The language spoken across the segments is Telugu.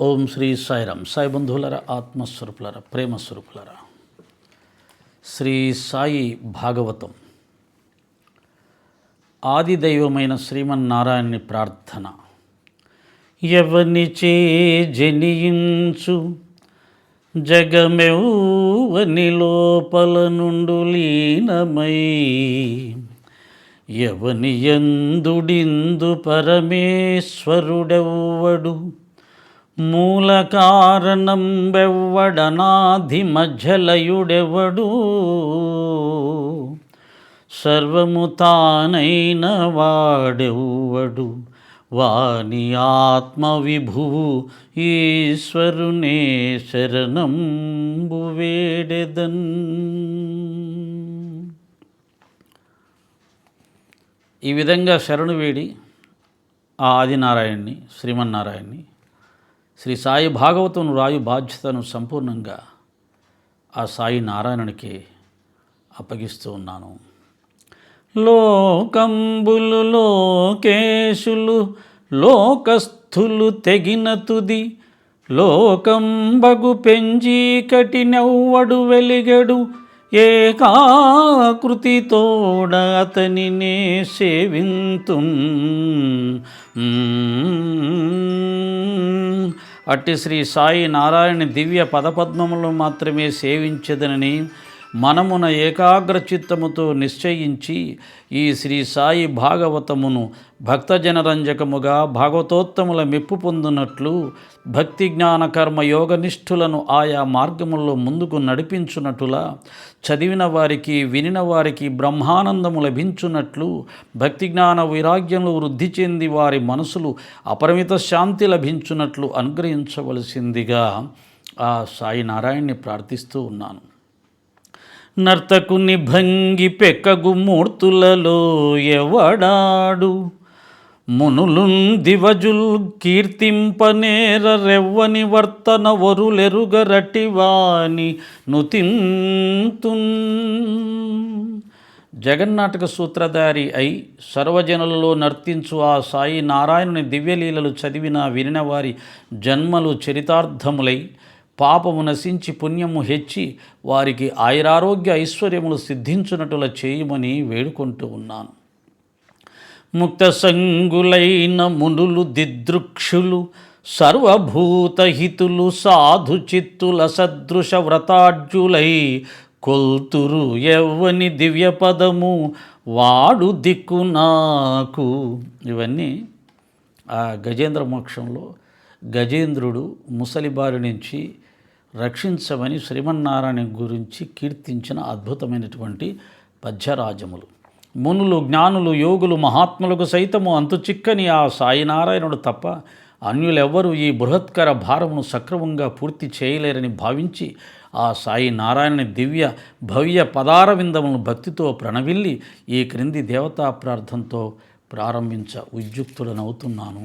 ఓం శ్రీ సాయిరామ్. సాయి బంధువులరా ఆత్మస్వరూపులరా ప్రేమస్వరూపులరా శ్రీ సాయి భాగవతం. ఆది దైవమైన శ్రీమన్నారాయణని ప్రార్థన. ఎవనిచే జనియించు జగమెవని లోపల నుండు లీనమై? ఎవని ఎందుడిందు పరమేశ్వరుడెవ్వడు? మూల కారణం వెవ్వడనాధి మధ్యలయుడెవడు సర్వము తానైన వాడెవ్వడు. వాని ఆత్మ విభువు ఈశ్వరునే శరణంబు వేడెదన్. ఈ విధంగా శరణు వేడి ఆ ఆదినారాయణ్ణి శ్రీమన్నారాయణ్ణి శ్రీ సాయి భాగవతం రాయు బాధ్యతను సంపూర్ణంగా ఆ సాయి నారాయణునికి అప్పగిస్తూ ఉన్నాను. లోకంబులు లోకేశులు లోకస్థులు తెగిన తుది లోకంబగు పెంచి కటినవ్వడు వెలిగడు ఏకాకృతితోడ అతనినే సేవింతు. అట్టి శ్రీ సాయి నారాయణ దివ్య పదపద్మములు మాత్రమే సేవించదనని మనమున ఏకాగ్ర చిత్తముతో నిశ్చయించి ఈ శ్రీ సాయి భాగవతమును భక్తజనరంజకముగా భాగవతోత్తముల మెప్పు పొందునట్లు భక్తి జ్ఞాన కర్మ యోగనిష్ఠులను ఆయా మార్గముల్లో ముందుకు నడిపించునట్టులా చదివిన వారికి వినిన వారికి బ్రహ్మానందము లభించున్నట్లు భక్తి జ్ఞాన వైరాగ్యములు వృద్ధి చెంది వారి మనసులు అపరిమిత శాంతి లభించున్నట్లు అనుగ్రహించవలసిందిగా ఆ సాయినారాయణ్ణి ప్రార్థిస్తూ ఉన్నాను. నర్తకుని భంగి పెక్కగు మూర్తులలో ఎవడాడు? మునులున్ దివజుల్ కీర్తింపనేర రెవ్వని వర్తన వరులెరుగరటివాని నుతింతున్. జగన్నాటక సూత్రధారి అయి సర్వజనులలో నర్తించు ఆ సాయి నారాయణుని దివ్యలీలలు చదివిన వినిన వారి జన్మలు చరితార్థములై పాపము నశించి పుణ్యము హెచ్చి వారికి ఆయురారోగ్య ఐశ్వర్యములు సిద్ధించునటుల చేయమని వేడుకుంటూ ఉన్నాను. ముక్త సంగులైన మునులు దిదృక్షులు సర్వభూతహితులు సాధు చిత్తుల సదృశ వ్రతాఢ్యులై కొల్తురు ఎవ్వని దివ్యపదము వాడు దిక్కు నాకు. ఇవన్నీ ఆ గజేంద్ర మోక్షంలో గజేంద్రుడు ముసలిబారి నుంచి రక్షించమని శ్రీమన్నారాయణ గురించి కీర్తించిన అద్భుతమైనటువంటి పద్యరాజములు. మునులు జ్ఞానులు యోగులు మహాత్ములకు సైతము అంతు చిక్కని ఆ సాయినారాయణుడు తప్ప అన్యులెవ్వరూ ఈ బృహత్కర భారమును సక్రమంగా పూర్తి చేయలేరని భావించి ఆ సాయి నారాయణని దివ్య భవ్య పదారవిందములను భక్తితో ప్రణవిల్లి ఈ క్రింది దేవతా ప్రార్థనతో ప్రారంభించ ఉద్యుక్తుడనవుతున్నాను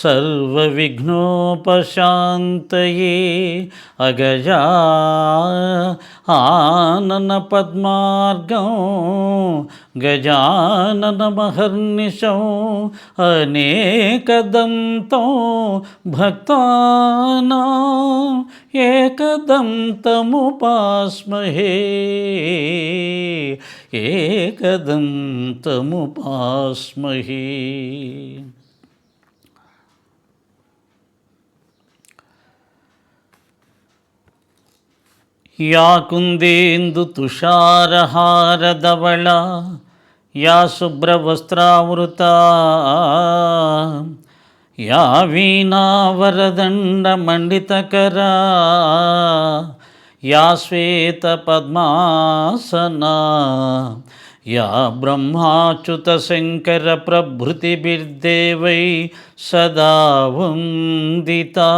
सर्वविघ्नोपशान्तये अगजा आनन पद्मागौ गजानन गजाननमहर्निशौ अनेकदन्तो भक्तानां एकदंतमुपास्महे एकदंतमुपास्महे ಯಾ ಕುಂದೇಂದು ತುಷಾರಹಾರದವಳ ಯಾ ಶುಭ್ರವಸ್ತ್ರಾವೃತ ಯಾ ವೀಣಾವರದಂಡ ಮಂಡಿತಕರ ಯಾ ಶ್ವೇತ ಪದ್ಮಾಸನ या ब्रह्माच्युत शंकर ब्रह्माच्युतशङ्करप्रभृतिभिर्देवै सदा वन्दिता।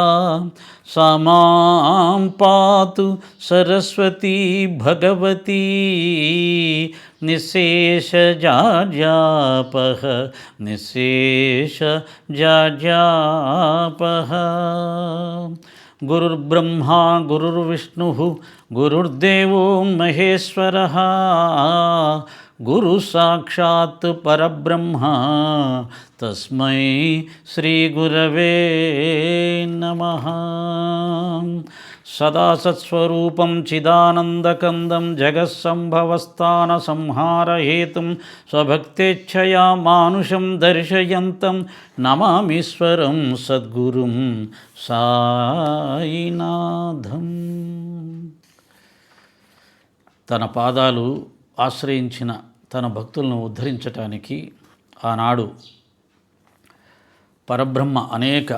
साम माँ पातु सरस्वती भगवती निःशेषजाजापः निःशेषजाजापः गुरुर्ब्रह्मा, गुरुर्विष्णुः, गुरुर्देवो महेश्वरः గురు సాక్షాత్ పరబ్రహ్మ. తస్మై శ్రీ గురవే నమ. సదాసత్స్వరూపం చిదానందకందం జగత్సంభవస్థాన సంహారహేతుం స్వభక్తేచ్ఛయా మానుషం దర్శయంతం నమామీశ్వరం సద్గురుం సాయినాథం. తన పాదాలు ఆశ్రయించిన తన భక్తులను ఉద్ధరించటానికి ఆనాడు పరబ్రహ్మ అనేక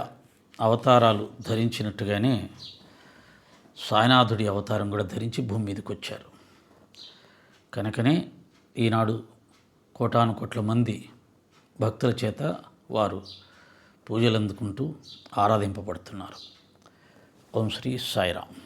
అవతారాలు ధరించినట్టుగానే సాయినాథుడి అవతారం కూడా ధరించి భూమి మీదకి వచ్చారు కనుకనే ఈనాడు కోటాను కోట్ల మంది భక్తుల చేత వారు పూజలు అందుకుంటూ ఆరాధింపబడుతున్నారు. ఓం శ్రీ సాయిరామ్.